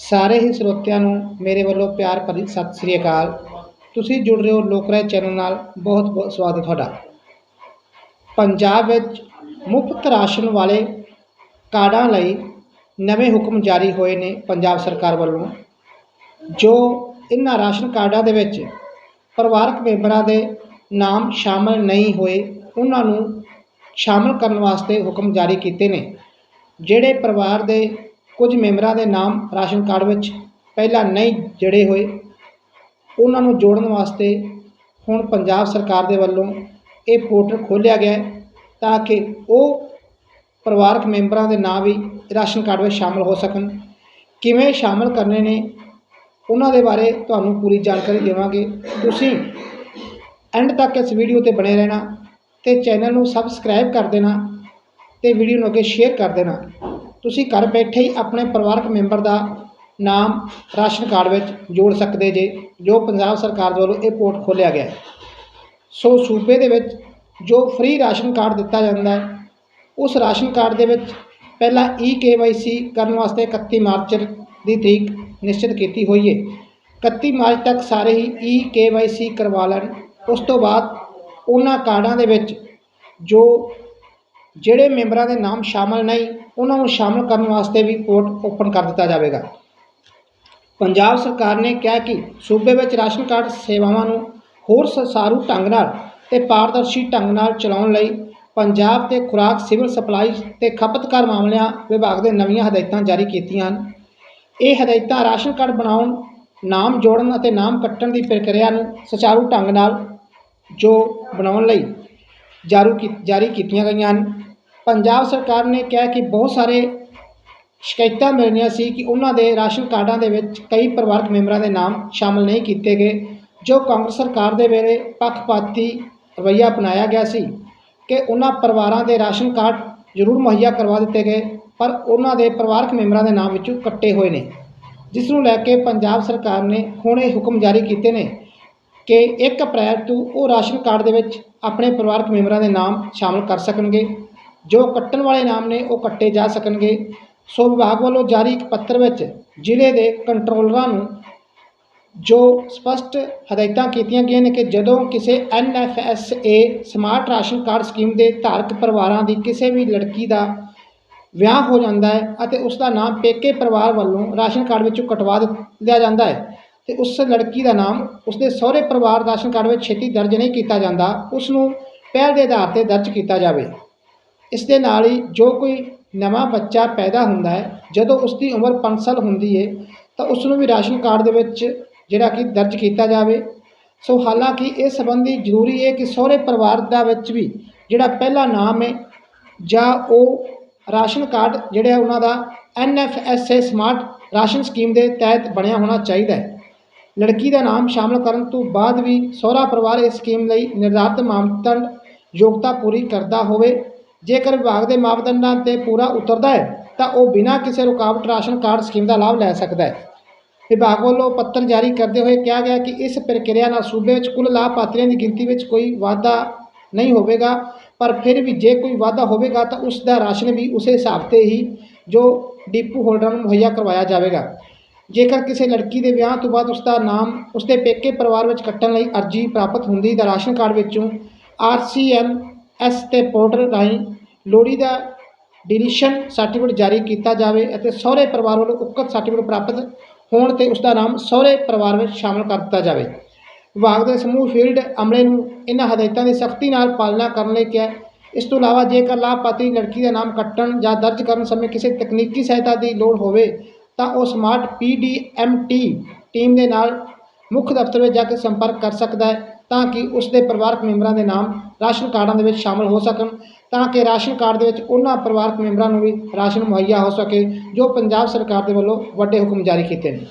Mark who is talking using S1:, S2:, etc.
S1: ਸਾਰੇ ਹੀ ਸਰੋਤਿਆਂ ਨੂੰ ਮੇਰੇ ਵੱਲੋਂ ਪਿਆਰ ਭਰੀ ਸਤਿ ਸ੍ਰੀ ਅਕਾਲ। ਤੁਸੀਂ ਜੁੜ ਰਹੇ ਹੋ ਲੋਕ ਰਾਏ ਚੈਨਲ ਨਾਲ। ਬਹੁਤ ਬਹੁਤ ਸਵਾਗਤ ਹੈ ਤੁਹਾਡਾ। ਪੰਜਾਬ ਵਿੱਚ ਮੁਫਤ ਰਾਸ਼ਨ ਵਾਲੇ ਕਾਰਡਾਂ ਲਈ ਨਵੇਂ ਹੁਕਮ ਜਾਰੀ ਹੋਏ ਨੇ ਪੰਜਾਬ ਸਰਕਾਰ ਵੱਲੋਂ, ਜੋ ਇਹਨਾਂ ਰਾਸ਼ਨ ਕਾਰਡਾਂ ਦੇ ਵਿੱਚ ਪਰਿਵਾਰਕ ਮੈਂਬਰਾਂ ਦੇ ਨਾਮ ਸ਼ਾਮਲ ਨਹੀਂ ਹੋਏ ਉਹਨਾਂ ਨੂੰ ਸ਼ਾਮਲ ਕਰਨ ਵਾਸਤੇ ਹੁਕਮ ਜਾਰੀ ਕੀਤੇ ਨੇ, ਜਿਹੜੇ ਪਰਿਵਾਰ ਦੇ ਕੁਝ ਮੈਂਬਰਾਂ ਦੇ ਨਾਮ ਰਾਸ਼ਨ ਕਾਰਡ ਵਿੱਚ ਪਹਿਲਾਂ ਨਹੀਂ ਜੜੇ ਹੋਏ। ਉਹਨਾਂ ਨੂੰ ਜੋੜਨ ਵਾਸਤੇ ਹੁਣ ਪੰਜਾਬ ਸਰਕਾਰ ਦੇ ਵੱਲੋਂ ਇਹ ਪੋਰਟਲ ਖੋਲ੍ਹਿਆ ਗਿਆ ਹੈ ਤਾਂ ਕਿ ਉਹ ਪਰਿਵਾਰਕ ਮੈਂਬਰਾਂ ਦੇ ਨਾਂ ਵੀ ਰਾਸ਼ਨ ਕਾਰਡ ਵਿੱਚ ਸ਼ਾਮਲ ਹੋ ਸਕਣ। ਕਿਵੇਂ ਸ਼ਾਮਲ ਕਰਨੇ ਨੇ, ਉਹਨਾਂ ਦੇ ਬਾਰੇ ਤੁਹਾਨੂੰ ਪੂਰੀ ਜਾਣਕਾਰੀ ਦੇਵਾਂਗੇ। ਤੁਸੀਂ ਐਂਡ ਤੱਕ ਇਸ ਵੀਡੀਓ ਤੇ ਬਣੇ ਰਹਿਣਾ ਤੇ ਚੈਨਲ ਨੂੰ ਸਬਸਕ੍ਰਾਈਬ ਕਰ ਦੇਣਾ ਤੇ ਵੀਡੀਓ ਨੂੰ ਅੱਗੇ ਸ਼ੇਅਰ ਕਰ ਦੇਣਾ। ਤੁਸੀਂ ਘਰ ਬੈਠੇ ਹੀ ਆਪਣੇ ਪਰਿਵਾਰਕ ਮੈਂਬਰ ਦਾ ਨਾਮ ਰਾਸ਼ਨ ਕਾਰਡ ਵਿੱਚ ਜੋੜ ਸਕਦੇ ਜੇ, ਜੋ ਪੰਜਾਬ ਸਰਕਾਰ ਵੱਲੋਂ ਇਹ ਪੋਰਟ ਖੋਲ੍ਹਿਆ ਗਿਆ ਸੋ ਸੂਬੇ ਦੇ ਵਿੱਚ ਜੋ ਫ੍ਰੀ ਰਾਸ਼ਨ ਕਾਰਡ ਦਿੱਤਾ ਜਾਂਦਾ ਹੈ, ਉਸ ਰਾਸ਼ਨ ਕਾਰਡ ਦੇ ਵਿੱਚ ਪਹਿਲਾਂ ਈ ਕੇਵਾਈਸੀ ਕਰਨ ਵਾਸਤੇ 31 ਮਾਰਚ ਦੀ ਤਰੀਕ ਨਿਸ਼ਚਿਤ ਕੀਤੀ ਹੋਈ ਹੈ। 31 ਮਾਰਚ ਤੱਕ ਸਾਰੇ ਹੀ ਈ ਕੇਵਾਈਸੀ ਕਰਵਾ ਲੈਣ। ਉਸ ਤੋਂ ਬਾਅਦ ਉਹਨਾਂ ਕਾਰਡਾਂ ਦੇ ਵਿੱਚ ਜੋ ਜਿਹੜੇ ਮੈਂਬਰਾਂ ਦੇ ਨਾਮ ਸ਼ਾਮਲ ਨਹੀਂ, ਉਹਨਾਂ ਨੂੰ ਸ਼ਾਮਲ ਕਰਨ ਵਾਸਤੇ ਵੀ ਪੋਰਟ ਓਪਨ ਕਰ ਦਿੱਤਾ ਜਾਵੇਗਾ। ਪੰਜਾਬ ਸਰਕਾਰ ਨੇ ਕਿਹਾ ਕਿ ਸੂਬੇ ਵਿੱਚ ਰਾਸ਼ਨ ਕਾਰਡ ਸੇਵਾਵਾਂ ਨੂੰ ਹੋਰ ਸੁਸਾਰੂ ਢੰਗ ਨਾਲ ਤੇ ਪਾਰਦਰਸ਼ੀ ਢੰਗ ਨਾਲ ਚਲਾਉਣ ਲਈ ਪੰਜਾਬ ਤੇ ਖੁਰਾਕ, ਸਿਵਲ ਸਪਲਾਈ ਤੇ ਖਪਤਕਾਰ ਮਾਮਲਿਆਂ ਵਿਭਾਗ ਦੇ ਨਵੀਆਂ ਹਦਾਇਤਾਂ ਜਾਰੀ ਕੀਤੀਆਂ ਹਨ। ਇਹ ਹਦਾਇਤਾਂ ਰਾਸ਼ਨ ਕਾਰਡ ਬਣਾਉਣ, ਨਾਮ ਜੋੜਨ ਅਤੇ ਨਾਮ ਕੱਟਣ ਦੀ ਪ੍ਰਕਿਰਿਆ ਨੂੰ ਸੁਚਾਰੂ ਢੰਗ ਨਾਲ ਜੋ ਬਣਾਉਣ ਲਈ ਜਾਰੂ ਕੀ, ਜਾਰੀ ਕੀਤੀਆਂ ਗਈਆਂ ਹਨ। ਪੰਜਾਬ ਸਰਕਾਰ ਨੇ ਕਿਹਾ ਕਿ ਬਹੁਤ ਸਾਰੇ ਸ਼ਿਕਾਇਤਾਂ ਮਿਲਣੀਆਂ ਸੀ ਕਿ ਉਹਨਾਂ ਦੇ ਰਾਸ਼ਨ ਕਾਰਡਾਂ ਦੇ ਵਿੱਚ ਕਈ ਪਰਿਵਾਰਕ ਮੈਂਬਰਾਂ ਦੇ ਨਾਮ ਸ਼ਾਮਲ ਨਹੀਂ ਕੀਤੇ ਗਏ, ਜੋ ਕਾਂਗਰਸ ਸਰਕਾਰ ਦੇ ਵੇਲੇ ਪੱਖਪਾਤੀ ਰਵੱਈਆ ਅਪਣਾਇਆ ਗਿਆ ਸੀ ਕਿ ਉਹਨਾਂ ਪਰਿਵਾਰਾਂ ਦੇ ਰਾਸ਼ਨ ਕਾਰਡ ਜ਼ਰੂਰ ਮੁਹੱਈਆ ਕਰਵਾ ਦਿੱਤੇ ਗਏ, ਪਰ ਉਹਨਾਂ ਦੇ ਪਰਿਵਾਰਕ ਮੈਂਬਰਾਂ ਦੇ ਨਾਮ ਵਿੱਚੋਂ ਕੱਟੇ ਹੋਏ ਨੇ। ਜਿਸ ਨੂੰ ਲੈ ਕੇ ਪੰਜਾਬ ਸਰਕਾਰ ਨੇ ਹੁਣ ਇਹ ਹੁਕਮ ਜਾਰੀ ਕੀਤੇ ਨੇ ਕਿ 1 ਅਪ੍ਰੈਲ ਤੋਂ ਉਹ ਰਾਸ਼ਨ ਕਾਰਡ ਦੇ ਵਿੱਚ ਆਪਣੇ ਪਰਿਵਾਰਕ ਮੈਂਬਰਾਂ ਦੇ ਨਾਮ ਸ਼ਾਮਲ ਕਰ ਸਕਣਗੇ। ਜੋ ਕੱਟਣ ਵਾਲੇ ਨਾਮ ਨੇ ਉਹ ਕੱਟੇ ਜਾ ਸਕਣਗੇ। ਸੋ ਵਿਭਾਗ ਵੱਲੋਂ ਜਾਰੀ ਇੱਕ ਪੱਤਰ ਵਿੱਚ ਜ਼ਿਲ੍ਹੇ ਦੇ ਕੰਟਰੋਲਰਾਂ ਨੂੰ ਜੋ ਸਪਸ਼ਟ ਹਦਾਇਤਾਂ ਕੀਤੀਆਂ ਗਈਆਂ ਨੇ ਕਿ ਜਦੋਂ ਕਿਸੇ NFSA smart ration card scheme ਦੇ ਧਾਰਕ ਪਰਿਵਾਰਾਂ ਦੀ ਕਿਸੇ ਵੀ ਲੜਕੀ ਦਾ ਵਿਆਹ ਹੋ ਜਾਂਦਾ ਹੈ ਅਤੇ ਉਸ ਦਾ ਨਾਮ ਪੇਕੇ ਪਰਿਵਾਰ ਵੱਲੋਂ ਰਾਸ਼ਨ ਕਾਰਡ ਵਿੱਚੋਂ ਕਟਵਾ ਦਿੱਤਾ ਜਾਂਦਾ ਹੈ ਤੇ ਉਸ ਲੜਕੀ ਦਾ ਨਾਮ ਉਸਦੇ ਸਹੁਰੇ ਪਰਿਵਾਰ ਰਾਸ਼ਨ ਕਾਰਡ ਵਿੱਚ ਛੇਤੀ ਦਰਜ ਨਹੀਂ ਕੀਤਾ ਜਾਂਦਾ ਉਸ ਨੂੰ ਪਹਿਲ ਦੇ ਆਧਾਰ ਤੇ ਦਰਜ ਕੀਤਾ ਜਾਵੇ। ਇਸ ਦੇ ਨਾਲ ਹੀ ਜੋ ਕੋਈ ਨਵਾਂ ਬੱਚਾ ਪੈਦਾ ਹੁੰਦਾ ਹੈ, ਜਦੋਂ ਉਸ ਦੀ ਉਮਰ 5 ਸਾਲ ਹੁੰਦੀ ਹੈ, ਤਾਂ ਉਸ ਨੂੰ ਵੀ ਰਾਸ਼ਨ ਕਾਰਡ ਦੇ ਵਿੱਚ ਜਿਹੜਾ ਕਿ ਦਰਜ ਕੀਤਾ ਜਾਵੇ। ਸੋ ਹਾਲਾਂਕਿ ਇਸ ਸੰਬੰਧੀ ਜ਼ਰੂਰੀ ਹੈ ਕਿ ਸਹੁਰੇ ਪਰਿਵਾਰ ਦਾ ਵਿੱਚ ਵੀ ਜਿਹੜਾ ਪਹਿਲਾ ਨਾਮ ਹੈ, ਜਾਂ ਉਹ ਰਾਸ਼ਨ ਕਾਰਡ ਜਿਹੜਾ ਉਹਨਾਂ ਦਾ ਐਨਐਫਐਸਏ ਸਮਾਰਟ ਰਾਸ਼ਨ ਸਕੀਮ ਦੇ ਤਹਿਤ ਬਣਿਆ ਹੋਣਾ ਚਾਹੀਦਾ ਹੈ। ਲੜਕੀ ਦਾ ਨਾਮ ਸ਼ਾਮਲ ਕਰਨ ਤੋਂ ਬਾਅਦ ਵੀ ਸਹੁਰਾ ਪਰਿਵਾਰ ਇਸ ਸਕੀਮ ਲਈ ਨਿਰਧਾਰਤ ਮਾਪਦੰਡ ਯੋਗਤਾ ਪੂਰੀ ਕਰਦਾ ਹੋਵੇ ਜੇਕਰ ਵਿਭਾਗ ਦੇ ਮਾਪਦੰਡਾਂ ਤੇ ਪੂਰਾ ਉਤਰਦਾ ਹੈ, ਤਾਂ ਉਹ ਬਿਨਾਂ ਕਿਸੇ ਰੁਕਾਵਟ ਰਾਸ਼ਨ ਕਾਰਡ ਸਕੀਮ ਦਾ ਲਾਭ ਲੈ ਸਕਦਾ ਹੈ। ਵਿਭਾਗ ਵੱਲੋਂ ਪੱਤਰ ਜਾਰੀ ਕਰਦੇ ਹੋਏ ਕਿਹਾ ਗਿਆ ਕਿ ਇਸ ਪ੍ਰਕਿਰਿਆ ਨਾਲ ਸੂਬੇ ਵਿੱਚ ਕੁੱਲ ਲਾਭਪਾਤਰੀਆਂ ਦੀ ਗਿਣਤੀ ਵਿੱਚ ਕੋਈ ਵਾਧਾ ਨਹੀਂ ਹੋਵੇਗਾ, ਪਰ ਫਿਰ ਵੀ ਜੇ ਕੋਈ ਵਾਧਾ ਹੋਵੇਗਾ, ਤਾਂ ਉਸ ਦਾ ਰਾਸ਼ਨ ਵੀ ਉਸੇ ਹਿਸਾਬ ਤੇ ਹੀ ਜੋ ਡਿਪੂ ਹੋਲਡਰਾਂ ਨੂੰ ਮੁਹੱਈਆ ਕਰਵਾਇਆ ਜਾਵੇਗਾ। ਜੇਕਰ ਕਿਸੇ ਲੜਕੀ ਦੇ ਵਿਆਹ ਤੋਂ ਬਾਅਦ ਉਸ ਦਾ ਨਾਮ ਉਸਦੇ ਪੇਕੇ ਪਰਿਵਾਰ ਵਿੱਚ ਕੱਟਣ ਲਈ ਅਰਜ਼ੀ ਪ੍ਰਾਪਤ ਹੁੰਦੀ, ਤਾਂ ਰਾਸ਼ਨ ਕਾਰਡ ਵਿੱਚੋਂ ਆਰਸੀਐਮ ਐਸ ਤੇ ਪੋਰਟਲ ਰਾਹੀਂ ਲੋੜੀਂਦਾ ਡਿਲੀਸ਼ਨ ਸਰਟੀਫਿਕੇਟ ਜਾਰੀ ਕੀਤਾ ਜਾਵੇ ਅਤੇ ਸਹੁਰੇ ਪਰਿਵਾਰ ਵੱਲੋਂ ਉਕਤ ਸਰਟੀਫਿਕੇਟ ਪ੍ਰਾਪਤ ਹੋਣ ਤੇ ਉਸ ਦਾ ਨਾਮ ਸਹੁਰੇ ਪਰਿਵਾਰ ਵਿੱਚ ਸ਼ਾਮਲ ਕਰ ਦਿੱਤਾ ਜਾਵੇ। ਵਿਭਾਗ ਦੇ ਸਮੂਹ ਫੀਲਡ ਅਮਲੇ ਨੂੰ ਇਹਨਾਂ ਹਦਾਇਤਾਂ ਦੀ ਸਖਤੀ ਨਾਲ ਪਾਲਣਾ ਕਰਨ ਲਈ ਕਿਹਾ। ਇਸ ਤੋਂ ਇਲਾਵਾ ਜੇਕਰ ਲਾਭਪਾਤਰੀ ਲੜਕੀ ਦਾ ਨਾਮ ਕੱਟਣ ਜਾਂ ਦਰਜ ਕਰਨ ਸਮੇਂ ਕਿਸੇ ਤਕਨੀਕੀ ਸਹਾਇਤਾ ਦੀ ਲੋੜ ਹੋਵੇ, ਤਾਂ ਉਹ ਸਮਾਰਟ ਪੀਡੀਐਮਟੀ ਟੀਮ ਦੇ ਨਾਲ ਮੁੱਖ ਦਫ਼ਤਰ ਵਿੱਚ ਜਾ ਕੇ ਸੰਪਰਕ ਕਰ ਸਕਦਾ ਹੈ। ਤਾਂ ਕਿ ਉਸ ਦੇ ਪਰਿਵਾਰਕ ਮੈਂਬਰਾਂ ਦੇ ਨਾਮ ਰਾਸ਼ਨ ਕਾਰਡਾਂ ਦੇ ਵਿੱਚ ਸ਼ਾਮਲ ਹੋ ਸਕਣ, ਤਾਂ ਕਿ ਰਾਸ਼ਨ ਕਾਰਡ ਦੇ ਵਿੱਚ ਉਹਨਾਂ ਪਰਿਵਾਰਕ ਮੈਂਬਰਾਂ ਨੂੰ ਵੀ ਰਾਸ਼ਨ ਮੁਹੱਈਆ ਹੋ ਸਕੇ, ਜੋ ਪੰਜਾਬ ਸਰਕਾਰ ਦੇ ਵੱਲੋਂ ਵੱਡੇ ਹੁਕਮ ਜਾਰੀ ਕੀਤੇ ਨੇ।